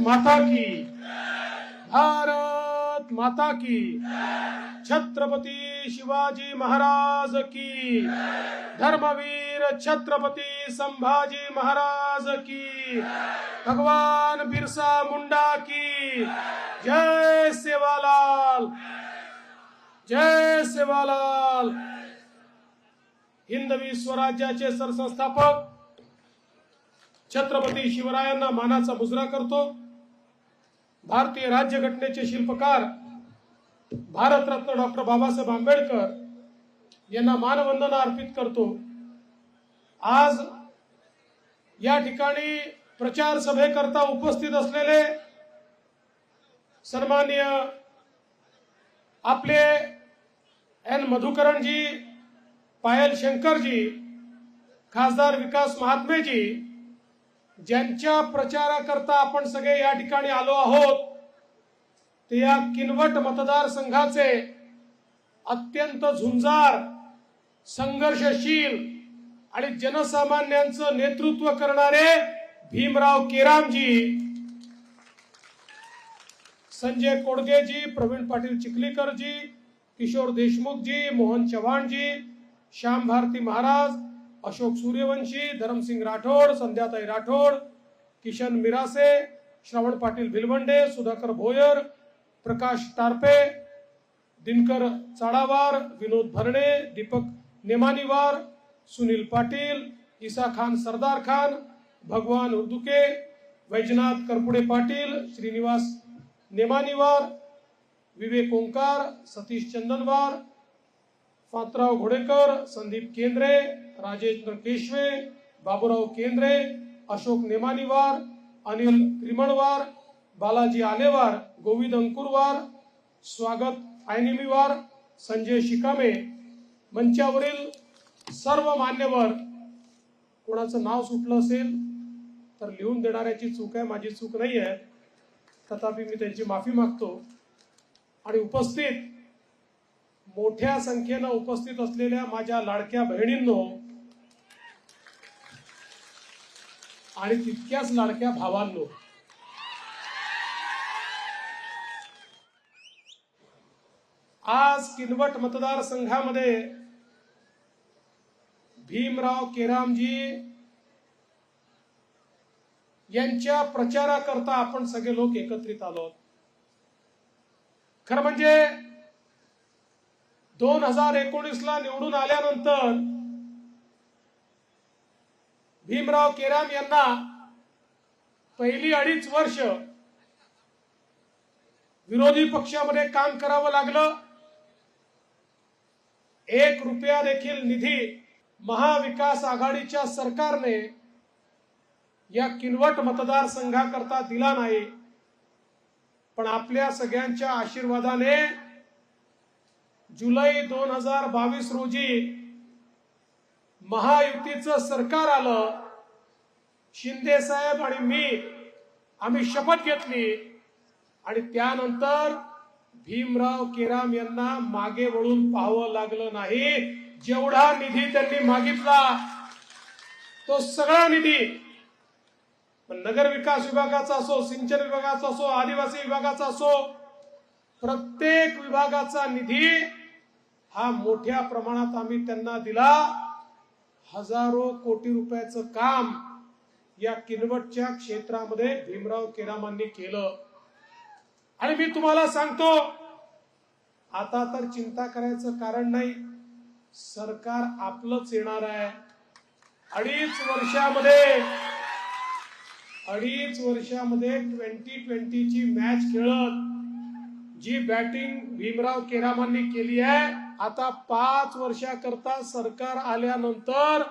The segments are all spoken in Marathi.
माता की। भारत माता की। छत्रपती शिवाजी महाराज की। धर्मवीर छत्रपती संभाजी महाराज की। भगवान बिरसा मुंडा की। जय सेवालाल। जय सेवालाल। हिंदवी स्वराज्याचे सरसंस्थापक छत्रपती शिवरायांना मानाचा मुजरा करतो. भारतीय राज्यघटनेचे शिल्पकार भारतरत्न डॉक्टर बाबासाहेब आंबेडकर यांना मानवंदना अर्पित करतो. आज या ठिकाणी प्रचार सभेकरता उपस्थित असलेले सन्माननीय आपले एन मधुकरणजी पायल शंकरजी खासदार विकास महात्मेजी ज्यांच्या प्रचाराकरता आपण सगळे या ठिकाणी आलो आहोत ते या किनवट मतदारसंघाचे अत्यंत झुंजार संघर्षशील आणि जनसामान्यांचं नेतृत्व करणारे भीमराव केरामजी संजय कोडगेजी प्रवीण पाटील चिखलीकरजी किशोर देशमुखजी मोहन चव्हाणजी श्याम भारती महाराज अशोक सूर्यवंशी धरमसिंग राठोड संध्याताई राठोड किशन मिरासे श्रवण पाटील भिलवंडे सुधाकर भोयर प्रकाश टारपे दिनकर चाळावार विनोद भरणे दीपक नेमानीवार सुनील पाटील इसा खान सरदार खान भगवान उर्दुके वैजनाथ करपुडे पाटील श्रीनिवास नेमानीवार विवेक ओंकार सतीश चंदनवार फातराव घोडेकर संदीप केंद्रे राजेंद्र केशवे बाबूराव केंद्रे अशोक नेमानीवार अनिल त्रिमणवार बालाजी आलेवार गोविंद अंकुरवार स्वागत आयनिमीवार संजय शिकामे मंचावरील सर्व मान्यवर कोणाचं नाव सुटलं असेल तर लिहून देणाऱ्याची चूक आहे माझी चूक नाही आहे तथापि मी त्यांची माफी मागतो. आणि उपस्थित मोठ्या संख्येनं उपस्थित असलेल्या माझ्या लाडक्या बहिणींनो आणि तितक्याच लाडक्या भावांनो आज किनवट मतदारसंघामध्ये भीमराव केरामजी यांच्या प्रचाराकरता आपण सगळे लोक एकत्रित आलो खरं म्हणजे दोन हजार एकोणीस ला निवडून आल्यानंतर भीमराव केराम यांना पहिली अडीच वर्ष विरोधी पक्षामध्ये काम करावं लागलं. एक रुपया देखील निधी महाविकास आघाडीच्या सरकारने या किनवट मतदारसंघाकरता दिला नाही. पण आपल्या सगळ्यांच्या आशीर्वादाने जुलै दोन हजार बावीस रोजी महायुतीचं सरकार आलं. शिंदे साहेब आणि मी आम्ही शपथ घेतली. आणि त्यानंतर भीमराव केराम यांना मागे वळून पाहावं लागलं नाही. जेवढा निधी त्यांनी मागितला तो सगळा निधी नगर विकास विभागाचा असो सिंचन विभागाचा असो आदिवासी विभागाचा असो प्रत्येक विभागाचा निधी हा मोठ्या प्रमाणात आम्ही त्यांना दिला. हजारो कोटी रुपयाचं काम या किनवटच्या क्षेत्रामध्ये भीमराव केरामांनी केलं. आणि मी तुम्हाला सांगतो आता तर चिंता करायचं कारण नाही. सरकार आपलंच येणार आहे. अडीच वर्षामध्ये अडीच वर्षामध्ये ट्वेंटी ट्वेंटीची मॅच खेळत जी बॅटिंग भीमराव केरामांनी केली आहे आता पाच वर्षाकरता सरकार आल्यानंतर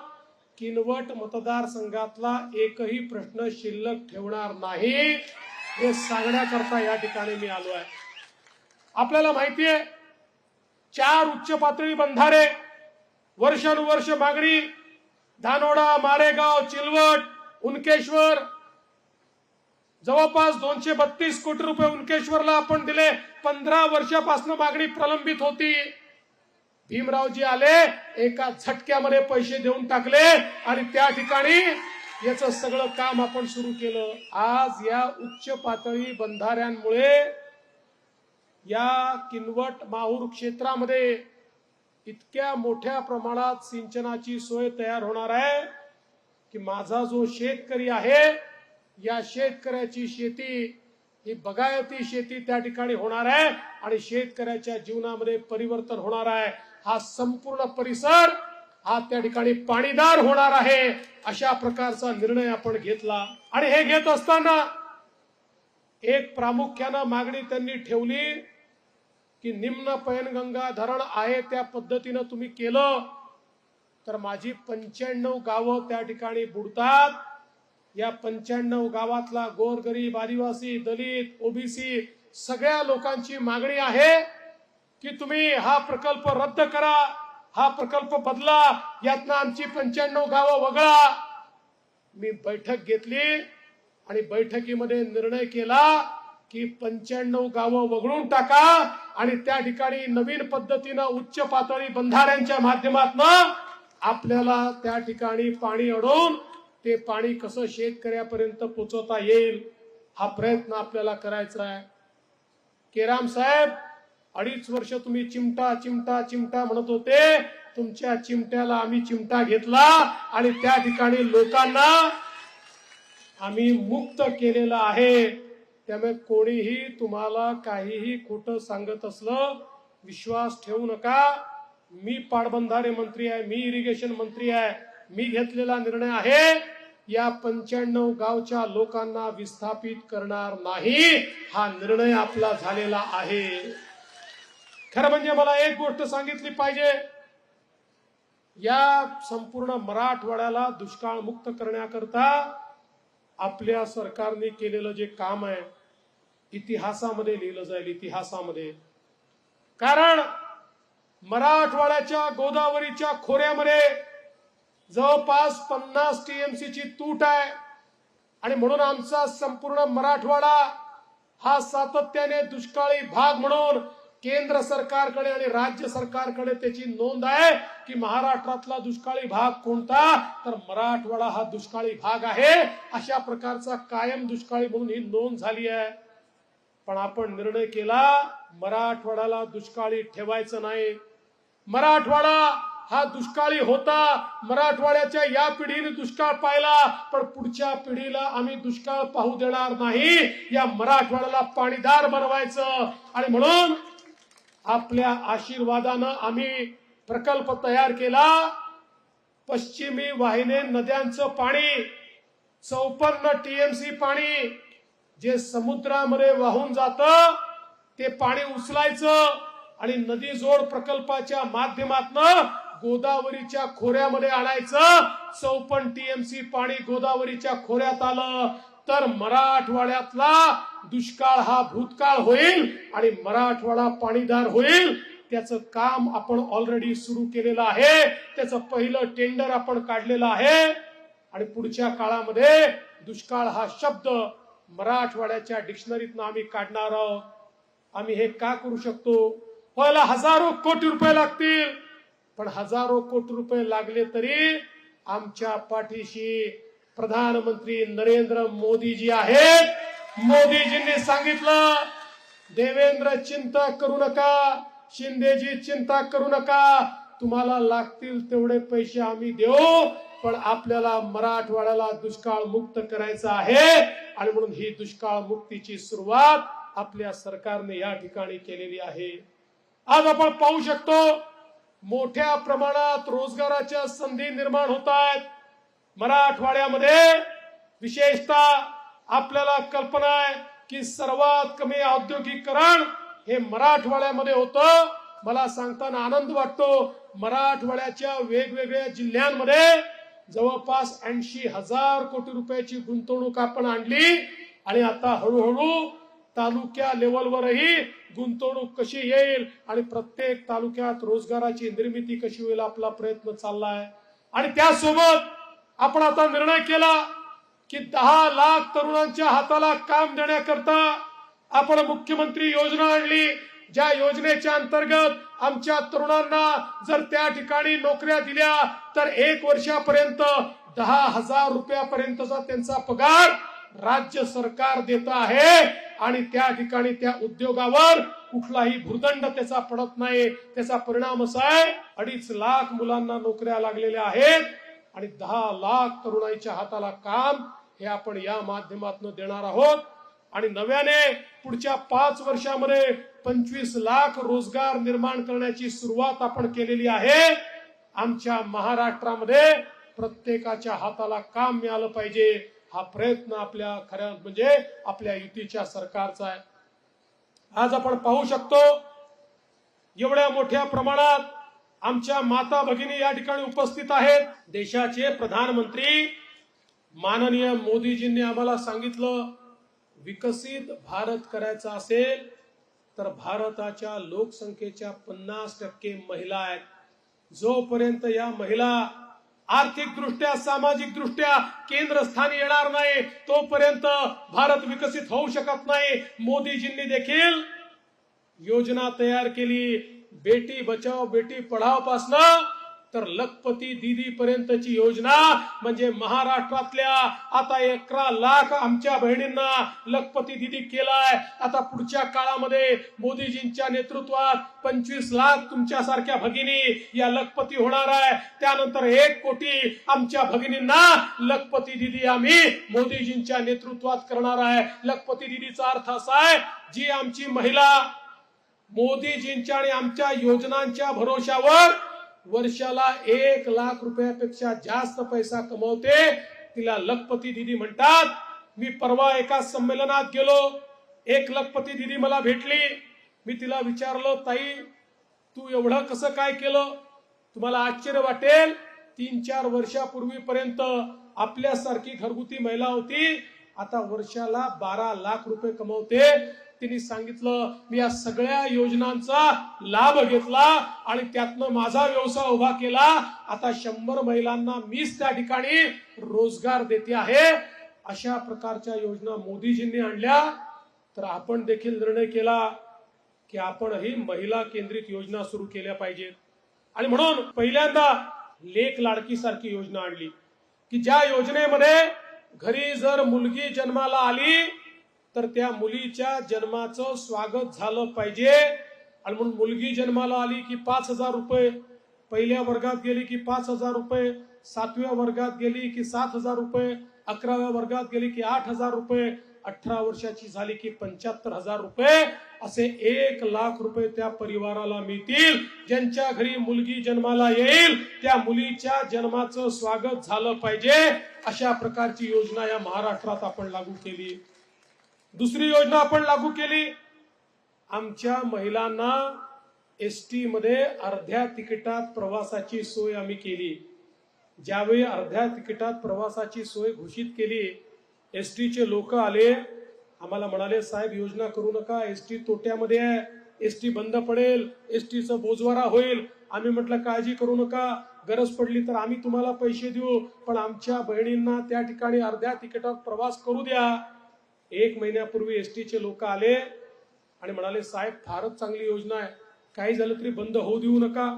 किनवट मतदारसंघातला एकही प्रश्न शिल्लक ठेवणार नाही हे सांगण्याकरता या ठिकाणी मी आलो आहे. आपल्याला माहितीये चार उच्च पातळी बंधारे वर्षानुवर्ष मागणी धानोडा मारेगाव चिलवट उनकेश्वर जवळपास दोनशे बत्तीस कोटी रुपये उनकेश्वरला आपण दिले. पंधरा वर्षापासून मागणी प्रलंबित होती. भीमरावजी आले एका झटक्यामध्ये पैसे देऊन टाकले आणि त्या ठिकाणी याचं सगळं काम आपण सुरू केलं. आज या उच्च पातळी बंधाऱ्यांमुळे या किनवट माहूर क्षेत्रामध्ये इतक्या मोठ्या प्रमाणात सिंचनाची सोय तयार होणार आहे की माझा जो शेतकरी आहे या शेतकऱ्याची शेती ही बगायती शेती त्या ठिकाणी होणार आहे आणि शेतकऱ्याच्या जीवनामध्ये परिवर्तन होणार आहे. हा संपूर्ण परिसर हा त्या ठिकाणी पाणीदार होणार आहे अशा प्रकारचा निर्णय आपण घेतला. आणि हे घेत असताना एक प्रामुख्यानं मागणी त्यांनी ठेवली की निम्न पैनगंगा धरण आहे त्या पद्धतीनं तुम्ही केलं तर माझी पंच्याण्णव गावं त्या ठिकाणी बुडतात. या पंच्याण्णव गावातला गोरगरीब आदिवासी दलित ओबीसी सगळ्या लोकांची मागणी आहे. की तुम्ही हा प्रकल्प रद्द करा हा प्रकल्प बदला यातनं आमची पंच्याण्णव गावं वगळा. मी बैठक घेतली आणि बैठकीमध्ये निर्णय केला की पंच्याण्णव गावं वगळून टाका आणि त्या ठिकाणी नवीन पद्धतीनं उच्च पातळी बंधाऱ्यांच्या माध्यमातून आपल्याला त्या ठिकाणी पाणी अडवून ते पाणी कसं शेतकऱ्यापर्यंत पोचवता येईल हा प्रयत्न आपल्याला करायचा आहे. केराम साहेब अडीच वर्ष तुम्ही चिमटा चिमटा चिमटा म्हणत होते. तुमच्या चिमट्याला आम्ही चिमटा घेतला आणि त्या ठिकाणी लोकांना आम्ही मुक्त केलेलं आहे. त्यामुळे कोणीही तुम्हाला काहीही खोटं सांगत असलं विश्वास ठेवू नका. मी पाटबंधारे मंत्री आहे मी इरिगेशन मंत्री आहे मी घेतलेला निर्णय आहे. या पंच्याण्णव गावच्या लोकांना विस्थापित करणार नाही. हा निर्णय आपला झालेला आहे. खरं म्हणजे मला एक गोष्ट सांगितली पाहिजे. या संपूर्ण मराठवाड्याला दुष्काळ मुक्त करण्याकरता आपल्या सरकारने केलेलं जे काम आहे इतिहासामध्ये लिहिलं जाईल इतिहासामध्ये. कारण मराठवाड्याच्या गोदावरीच्या खोऱ्यामध्ये जवळपास पन्नास टीएमसीची तूट आहे. आणि म्हणून आमचा संपूर्ण मराठवाडा हा सातत्याने दुष्काळी भाग म्हणून केंद्र सरकारकडे आणि राज्य सरकारकडे त्याची नोंद आहे की महाराष्ट्रातला दुष्काळी भाग कोणता? तर मराठवाडा हा दुष्काळी भाग आहे. अशा प्रकारचा कायम दुष्काळी म्हणून ही नोंद झाली आहे. पण आपण निर्णय केला मराठवाड्याला दुष्काळी ठेवायचं नाही. मराठवाडा हा दुष्काळी होता. मराठवाड्याच्या या पिढीने दुष्काळ पाहिला पण पुढच्या पिढीला आम्ही दुष्काळ पाहू देणार नाही. या मराठवाड्याला पाणीदार बनवायचं. आणि म्हणून आपल्या आशीर्वादानं आम्ही प्रकल्प तयार केला. पश्चिमी वाहिनी नद्यांचं पाणी चौपन्न टीएमसी पाणी जे समुद्रामध्ये वाहून जात ते पाणी उचलायचं आणि नदी जोड प्रकल्पाच्या माध्यमातून गोदावरीच्या खोऱ्यामध्ये आणायचं. चौपन्न टीएमसी पाणी गोदावरीच्या खोऱ्यात आलं. तर मराठवाड्यातला दुष्काळ हा भूतकाळ होईल आणि मराठवाडा पाणीदार होईल. त्याचं काम आपण ऑलरेडी सुरू केलेलं आहे. त्याचं पहिलं टेंडर आपण काढलेलं आहे. आणि पुढच्या काळामध्ये दुष्काळ हा शब्द मराठवाड्याच्या डिक्शनरीतनं आम्ही काढणार आहोत. आम्ही हे का करू शकतो? व्हायला हजारो कोटी रुपये लागतील. पण हजारो कोटी रुपये लागले तरी आमच्या पाठीशी प्रधानमंत्री नरेंद्र मोदी जी आहेत. मोदीजींनी सांगितलं देवेंद्र चिंता करू नका शिंदेजी चिंता करू नका तुम्हाला लागतील तेवढे पैसे आम्ही देऊ पण आपल्याला मराठवाड्याला दुष्काळ मुक्त करायचं आहे. आणि म्हणून ही दुष्काळ मुक्तीची सुरुवात आपल्या सरकारने या ठिकाणी केलेली आहे. आज आपण पाहू शकतो मोठ्या प्रमाणात रोजगाराच्या संधी निर्माण होत आहेत. मराठवाड्यामध्ये विशेषतः आपल्याला कल्पना आहे की सर्वात कमी औद्योगिकरण हे मराठवाड्यामध्ये होतं. मला सांगताना आनंद वाटतो. मराठवाड्याच्या वेगवेगळ्या जिल्ह्यांमध्ये जवळपास ऐंशी हजार कोटी रुपयाची गुंतवणूक आपण आणली. आणि आता हळूहळू तालुक्या लेवलवरही गुंतवणूक कशी येईल आणि प्रत्येक तालुक्यात रोजगाराची निर्मिती कशी होईल आपला प्रयत्न चाललाय. आणि त्यासोबत आपण आता निर्णय केला. की दहा लाख तरुणांच्या हाताला काम देण्याकरता आपण मुख्यमंत्री योजना आणली. ज्या योजनेच्या अंतर्गत आमच्या तरुणांना जर त्या ठिकाणी नोकऱ्या दिल्या तर एक वर्षापर्यंत दहा हजार रुपयापर्यंतचा त्यांचा पगार राज्य सरकार देत आहे. आणि त्या ठिकाणी त्या उद्योगावर कुठलाही भूर्दंड त्याचा पडत नाही. त्याचा परिणाम असा आहे अडीच लाख मुलांना नोकऱ्या लागलेल्या आहेत. आणि दहा लाख तरुणाईच्या हाताला काम हे आपण या माध्यमातून देणार आहोत. आणि नव्याने पुढच्या पाच वर्षामध्ये पंचवीस लाख रोजगार निर्माण करण्याची सुरुवात आपण केलेली आहे. आमच्या महाराष्ट्रामध्ये प्रत्येकाच्या हाताला काम मिळालं पाहिजे. हा प्रयत्न आपल्या खऱ्या म्हणजे आपल्या युतीच्या सरकारचा आहे. आज आपण पाहू शकतो एवढ्या मोठ्या प्रमाणात आमच्या माता भगिनी या ठिकाणी उपस्थित आहेत. देशाचे प्रधानमंत्री माननीय मोदीजींनी आम्हाला सांगितलं विकसित भारत करायचा असेल तर भारताच्या लोकसंख्येच्या पन्नास टक्के महिला आहेत. जोपर्यंत या महिला आर्थिकदृष्ट्या सामाजिकदृष्ट्या केंद्रस्थानी येणार नाही तोपर्यंत भारत विकसित होऊ शकत नाही. मोदीजींनी देखील योजना तयार केली. बेटी बचाव बेटी पढाव पासनं तर लखपती दीदी पर्यंतची योजना म्हणजे महाराष्ट्रातल्या आता अकरा लाख आमच्या बहिणींना लखपती दीदी केलाय. आता पुढच्या काळामध्ये मोदीजींच्या नेतृत्वात पंचवीस लाख तुमच्या सारख्या भगिनी या लखपती होणार आहे. त्यानंतर एक कोटी आमच्या भगिनींना लखपती दिदी आम्ही मोदीजींच्या नेतृत्वात करणार आहे. लखपती दिदीचा अर्थ असा आहे जी आमची महिला मोदीजींच्या आणि आमच्या योजनांच्या भरोशावर वर्षाला एक लाख रुपयापेक्षा जास्त पैसा कमवते. तिला लखपती दिदी म्हणतात मी परवा एका संमेलनात गेलो. एक लखपती दिदी मला भेटली. मी तिला विचारलो ताई तू एवढं कसं काय केलं? तुम्हाला आश्चर्य वाटेल. तीन चार वर्षापूर्वीपर्यंत आपल्यासारखी घरगुती महिला होती. आता वर्षाला बारा लाख रुपये कमवते. तिने सांगितलं मी या सगळ्या योजनांचा लाभ घेतला आणि त्यातनं माझा व्यवसाय उभा केला. आता शंभर महिलांना मीच त्या ठिकाणी रोजगार देते आहे. अशा प्रकारच्या योजना मोदीजींनी आणल्या. तर आपण देखील निर्णय केला की आपण ही महिला केंद्रित योजना सुरू केल्या पाहिजेत. आणि म्हणून पहिल्यांदा लेख लाडकी सारखी योजना आणली की ज्या योजनेमध्ये घरी जर मुलगी जन्माला आली तर त्या मुलीच्या जन्माचं स्वागत झालं पाहिजे. आणि म्हणून मुलगी जन्माला आली की पाच हजार रुपये पहिल्या वर्गात गेली की पाच हजार रुपये सातव्या वर्गात गेली की सात हजार रुपये अकराव्या वर्गात गेली की आठ हजार रुपये अठरा वर्षाची झाली की पंच्याहत्तर हजार रुपये. असे एक लाख रुपये त्या परिवाराला मिळतील ज्यांच्या घरी मुलगी जन्माला येईल त्या मुलीच्या जन्माचं स्वागत झालं पाहिजे. अशा प्रकारची योजना या महाराष्ट्रात आपण लागू केली. दुसरी योजना आपण लागू केली. आमच्या महिलांना एस टी मध्ये अर्ध्या तिकिटात प्रवासाची सोय आम्ही केली. ज्यावेळी अर्ध्या तिकिटात प्रवासाची सोय घोषित केली एस टीचे लोक आले आम्हाला म्हणाले साहेब योजना करू नका. एस टी तोट्यामध्ये आहे. एस टी बंद पडेल. एसटीचा बोजवारा होईल. आम्ही म्हटलं काळजी करू नका. गरज पडली तर आम्ही तुम्हाला पैसे देऊ. पण आमच्या बहिणींना त्या ठिकाणी अर्ध्या तिकिटात प्रवास करू द्या. एक महिन्यापूर्वी एस चे लोक आले आणि म्हणाले साहेब फारच चांगली योजना आहे. काही झालं तरी बंद होऊ देऊ नका.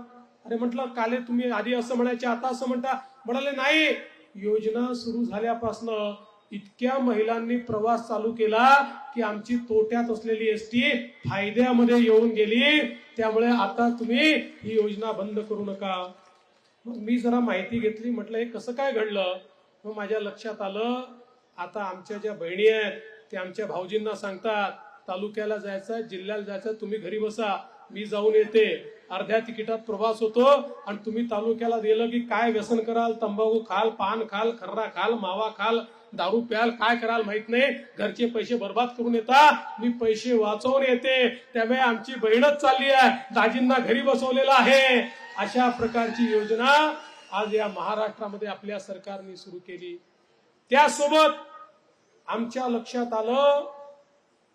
अरे म्हटलं काले तुम्ही आधी असं म्हणायचे आता असं म्हणता. म्हणाले नाही. योजना सुरू झाल्यापासनं इतक्या महिलांनी प्रवास चालू केला की आमची तोट्यात असलेली एस टी फायद्यामध्ये येऊन गेली. त्यामुळे आता तुम्ही ही योजना बंद करू नका. मग मी जरा माहिती घेतली म्हटलं हे कसं काय घडलं? मग माझ्या लक्षात आलं आता आमच्या ज्या बहिणी आहेत ते आमच्या भाऊजींना सांगतात तालुक्याला जायचं जिल्ह्याला जायचं तुम्ही घरी बसा मी जाऊन येते. अर्ध्या तिकिटात प्रवास होतो आणि तुम्ही तालुक्याला गेलं की काय व्यसन कराल? तंबाखू खाल पान खाल खर्रा खाल मावा खाल दारू प्याल काय कराल माहीत नाही. घरचे पैसे बर्बाद करून येता. मी पैसे वाचवून येते. त्यामुळे आमची बहीणच चालली आहे. दाजींना घरी बसवलेलं आहे. अशा प्रकारची योजना आज या महाराष्ट्रामध्ये आपल्या सरकारने सुरू केली. त्यासोबत आमच्या लक्षात आलं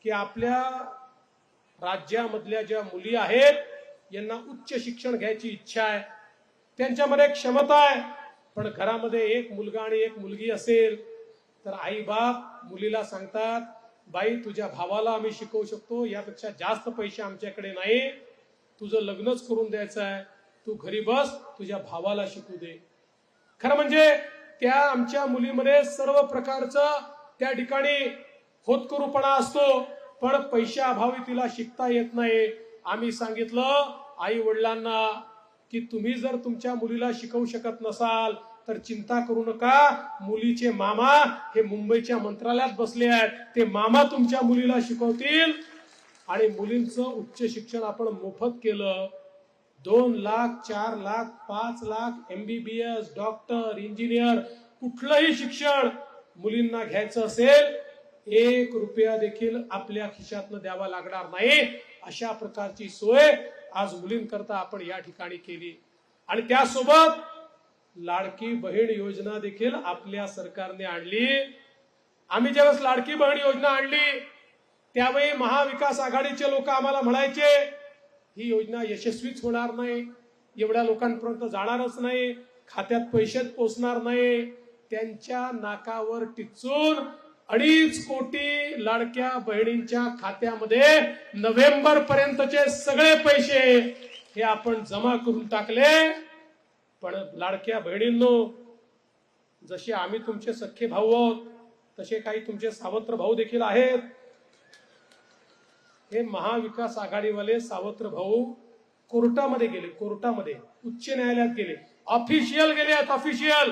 की आपल्या राज्यामधल्या ज्या मुली आहेत यांना उच्च शिक्षण घ्यायची इच्छा आहे. त्यांच्यामध्ये क्षमता आहे. पण घरामध्ये एक मुलगा आणि एक मुलगी असेल तर आई बाप मुलीला सांगतात बाई तुझ्या भावाला आम्ही शिकवू शकतो यापेक्षा जास्त पैसे आमच्याकडे नाही. तुझं लग्नच करून द्यायचं आहे. तू घरी बस तुझ्या भावाला शिकू दे. खरं म्हणजे त्या आमच्या मुलीमध्ये सर्व प्रकारचं त्या ठिकाणी होतकरूपणा असतो पण पैशाअभावी तिला शिकता येत नाही. आम्ही सांगितलं आई वडिलांना की तुम्ही जर तुमच्या मुलीला शिकवू शकत नसाल तर चिंता करू नका. मुलीचे मामा हे मुंबईच्या मंत्रालयात बसले आहेत. ते मामा तुमच्या मुलीला शिकवतील. आणि मुलींचं उच्च शिक्षण आपण मोफत केलं. दोन लाख चार लाख पाच लाख एमबीबीएस डॉक्टर इंजिनियर कुठलंही शिक्षण मुलींना घ्यायचं असेल एक रुपया देखील आपल्या खिशातनं द्यावा लागणार नाही. अशा प्रकारची सोय आज मुलींकरता आपण या ठिकाणी केली. आणि त्यासोबत लाडकी बहीण योजना देखील आपल्या सरकारने आणली. आम्ही ज्यावेळेस लाडकी बहीण योजना आणली त्यावेळी महाविकास आघाडीचे लोक आम्हाला म्हणायचे ही योजना यशस्वीच होणार नाही एवढ्या लोकांपर्यंत जाणारच नाही खात्यात पैसेच पोचणार नाही त्यांच्या नाकावर टिचून अडीच कोटी लाडक्या बहिणींच्या खात्यामध्ये नोव्हेंबर पर्यंतचे सगळे पैसे हे आपण जमा करून टाकले. पण लाडक्या बहिणींनो जसे आम्ही तुमचे सख्खे भाऊ आहोत तसे काही तुमचे सावत्र भाऊ देखील आहेत. हे महाविकास आघाडीवाले सावत्र भाऊ कोर्टामध्ये गेले कोर्टामध्ये उच्च न्यायालयात गेले. ऑफिशियल गेले आहेत ऑफिशियल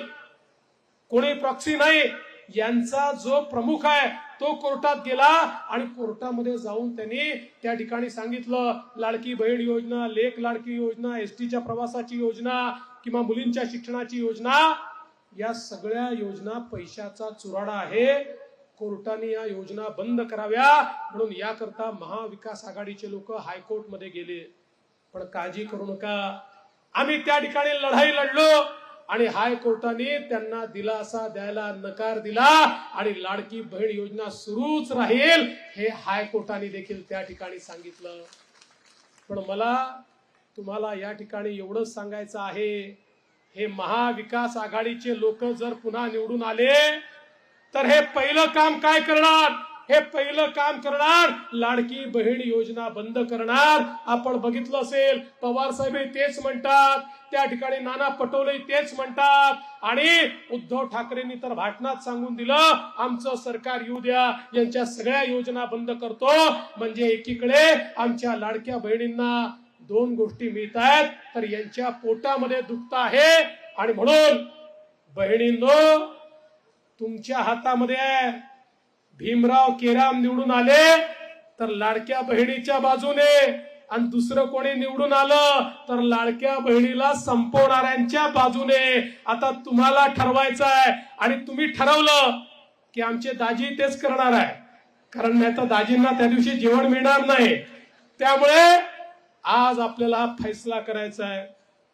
कोणी प्रॉक्सी नाही. यांचा जो प्रमुख आहे तो कोर्टात गेला आणि कोर्टामध्ये जाऊन त्यांनी त्या ठिकाणी सांगितलं लाडकी बहीण योजना लेख लाडकी योजना एसटीच्या प्रवासाची योजना किंवा मुलींच्या शिक्षणाची योजना या सगळ्या योजना पैशाचा चुराडा आहे. कोर्टाने या योजना बंद कराव्या म्हणून याकरता महाविकास आघाडीचे लोक हायकोर्टमध्ये गेले. पण काळजी करू नका. आम्ही त्या ठिकाणी लढाई लढलो. आणि हायकोर्टाने त्यांना दिलासा द्यायला नकार दिला आणि लाडकी बहीण योजना सुरूच राहील हे हायकोर्टाने देखील त्या ठिकाणी सांगितलं. पण मला तुम्हाला या ठिकाणी एवढंच सांगायचं आहे हे महाविकास आघाडीचे लोक जर पुन्हा निवडून आले तर हे पहिलं काम काय करणार? हे पहिलं काम करणार. लाडकी बहीण योजना बंद करणार. आपण बघितलं असेल पवार साहेब तेच म्हणतात. त्या ठिकाणी नाना पटोले तेच म्हणतात. आणि उद्धव ठाकरेंनी तर भाषणात सांगून दिलं आमचं सरकार येऊ द्या. यांच्या सगळ्या योजना बंद करतो. म्हणजे एकीकडे आमच्या लाडक्या बहिणींना दोन गोष्टी मिळत आहेत तर यांच्या पोटामध्ये दुखत आहे. आणि म्हणून बहिणींनो तुमच्या हातामध्ये आहे. भीमराव केराम निवडून आले तर लाडक्या बहिणीच्या बाजूने. आणि दुसरं कोणी निवडून आलं तर लाडक्या बहिणीला संपवणाऱ्यांच्या बाजूने. आता तुम्हाला ठरवायचं आहे आणि तुम्ही ठरवलं की आमचे दाजी तेच करणार आहे. कारण नाही तर दाजींना त्या दिवशी जेवण मिळणार नाही. त्यामुळे आज आपल्याला हा फैसला करायचा आहे.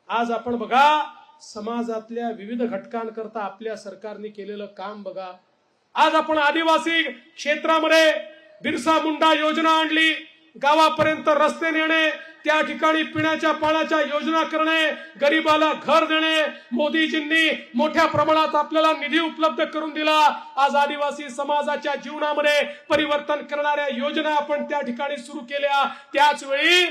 आज आपण बघा समाजातल्या विविध घटकांकरता आपल्या सरकारने केलेलं काम बघा. आज आपण आदिवासी क्षेत्रामध्ये बिरसा मुंडा योजना आणली. गावापर्यंत रस्ते नेणे त्या ठिकाणी पिण्याच्या पाण्याच्या योजना करणे गरीबाला घर देणे. मोदीजींनी मोठ्या प्रमाणात आपल्याला निधी उपलब्ध करून दिला. आज आदिवासी समाजाच्या जीवनामध्ये परिवर्तन करणाऱ्या योजना आपण त्या ठिकाणी सुरू केल्या. त्याच वेळी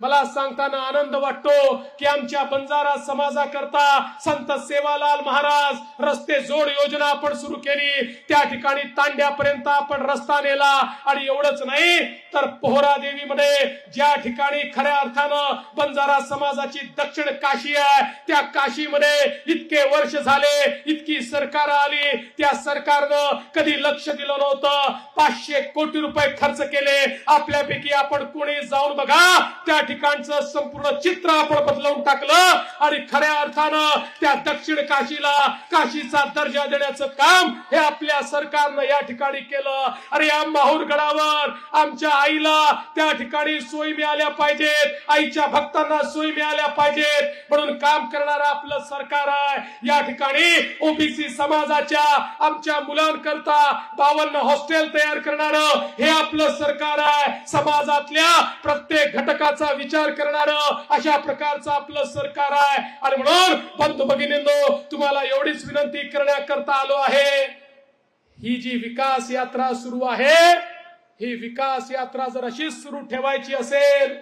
मला सांगताना आनंद वाटतो की आमच्या बंजारा समाजाकरता संत सेवालाल महाराज रस्ते जोड योजना आपण सुरू केली. त्या ठिकाणी तांड्यापर्यंत आपण रस्ता नेला. आणि एवढंच नाही तर पोहरा देवीमध्ये ज्या ठिकाणी खऱ्या अर्थानं बंजारा समाजाची दक्षिण काशी आहे त्या काशीमध्ये इतके वर्ष झाले इतकी सरकार आली. त्या सरकारनं कधी लक्ष दिलं नव्हतं. पाचशे कोटी रुपये खर्च केले. आपल्यापैकी आपण कोणी जाऊन बघा त्या ठिकाणचं संपूर्ण चित्र आपण बदलवून टाकलं आणि खऱ्या अर्थानं त्या दक्षिण काशीला काशीचा दर्जा देण्याचं काम हे आपल्या सरकारनं या ठिकाणी केलं. अरे या माहूर गडावर आमच्या आईला त्या ठिकाणी सोयी मिळाल्या पाहिजेत. आईच्या भक्तांना सोयी मिळाल्या पाहिजेत. म्हणून काम करणारं आपलं सरकार आहे. या ठिकाणी ओबीसी समाजाच्या आमच्या मुलांकरता बावन्न हॉस्टेल तयार करणारं हे आपलं सरकार आहे. समाजातल्या प्रत्येक घटकाचा विचार करणार अशा प्रकारचं आपलं सरकार आहे. आणि म्हणून पंत भगिनींनो तुम्हाला एवढीच विनंती करण्याकरता आलो आहे. ही जी विकास यात्रा सुरू आहे ही विकास यात्रा जर अशीच सुरू ठेवायची असेल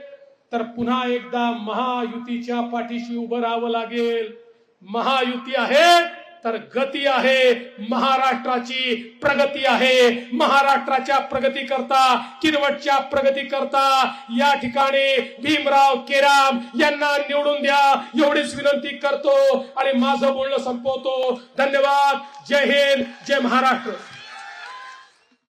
तर पुन्हा एकदा महायुतीच्या पाठीशी उभं राहावं लागेल. महायुती आहे तर गती आहे महाराष्ट्राची प्रगती आहे. महाराष्ट्राच्या प्रगती करता किनवटच्या प्रगती करता या ठिकाणी भीमराव केराम यांना निवडून द्या. एवढीच विनंती करतो आणि माझं बोलणं संपवतो. धन्यवाद. जय हिंद. जय महाराष्ट्र.